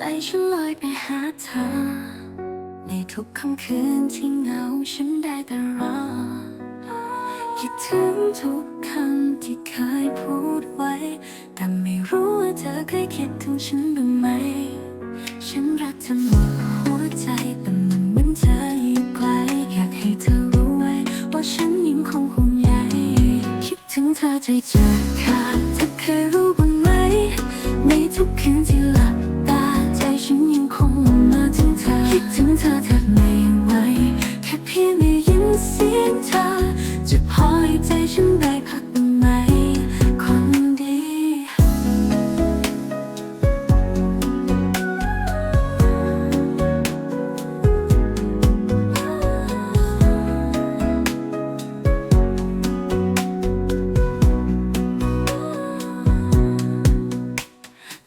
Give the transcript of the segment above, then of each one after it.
ใจฉันลอยไปหาเธอ ในทุกค่ำคืนที่เหงาฉันได้แต่รอ คิดถึงทุกคำที่เคยพูดไว้ แต่ไม่รู้ว่าเธอเคยคิดถึงฉันบ้างไหม ฉันรักเธอหมดหัวใจแต่มันเหมือนเธออยู่ไกล อยากให้เธอรู้ไว้ ว่าฉันยังคงห่วงใยคิดถึงเธอใจจะขาดเธอเคยรู้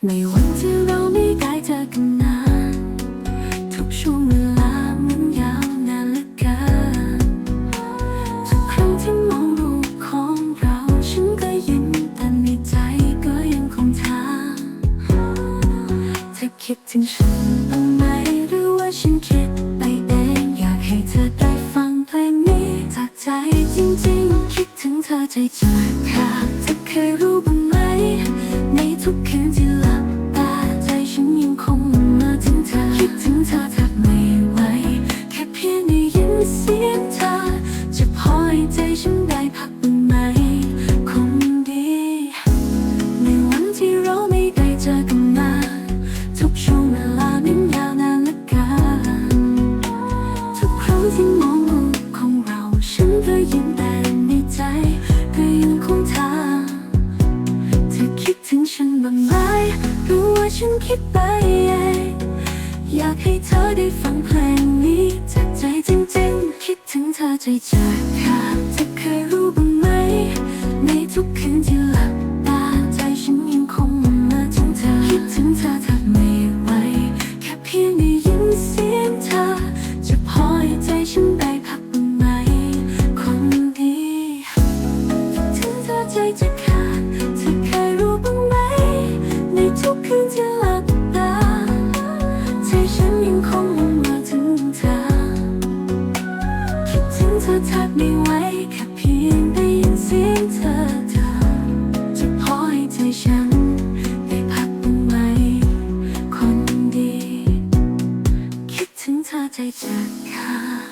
ในวันที่เราไม่ได้เจอกันนานทุกช่วงเวลามันยาวนานเหลือเกินทุกครั้งที่มองรูปของเราฉันก็ยิ้มแต่ในใจก็ยังคงถามเธอคิดถึงฉันบ้างไหมหรือว่าฉันคิดไปเองอยากให้เธอได้ฟังเพลงนี้จากใจจริงๆ คิดถึงเธอใจจะขาดเธอเคยรู้บ้างไหมในทุกคืนที่ ธอคิดถึงเธอแทบไม่ไหวแค่เพียงได้ยินเสียงเธอ จะพอให้ใจฉันได้พักบ้างไหมคงดี ในวันที่เราไม่ได้เจอกันมา ทุกช่วงเวลานั้นยาวนานเหลือเกินทุกครั้งที่มองรูปของเราฉันก็ยิ้มแต่ในใจก็ยังคงถามเธอคิดถึงฉันบ้างไหมรู้ว่าฉันคิดไปเอง ได้ฟังเพลงนี้จากใจจริงๆ คิดถึงเธอใจจะขาดเธอเคยรู้บ้างไหม ในทุกคืนที่หลับตาใจฉันยังคงมาถึงเธอ คิดถึงเธอแทบไม่ไหวแค่เพียงได้ยินเสียงเธอ จะพอให้ใจฉันได้พักบ้างไหมคนดีถึงเธอใจจะ เธอแทบไม่ไหวแค่เพียงได้ยินเสียงเธอเธอจะพอให้ใจฉันได้พักบ้างไหม คนดี คิดถึงเธอใจจะขาด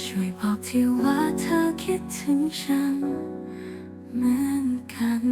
ช่วยบอกที่ว่าเธอคิดถึงฉันเหมือนกัน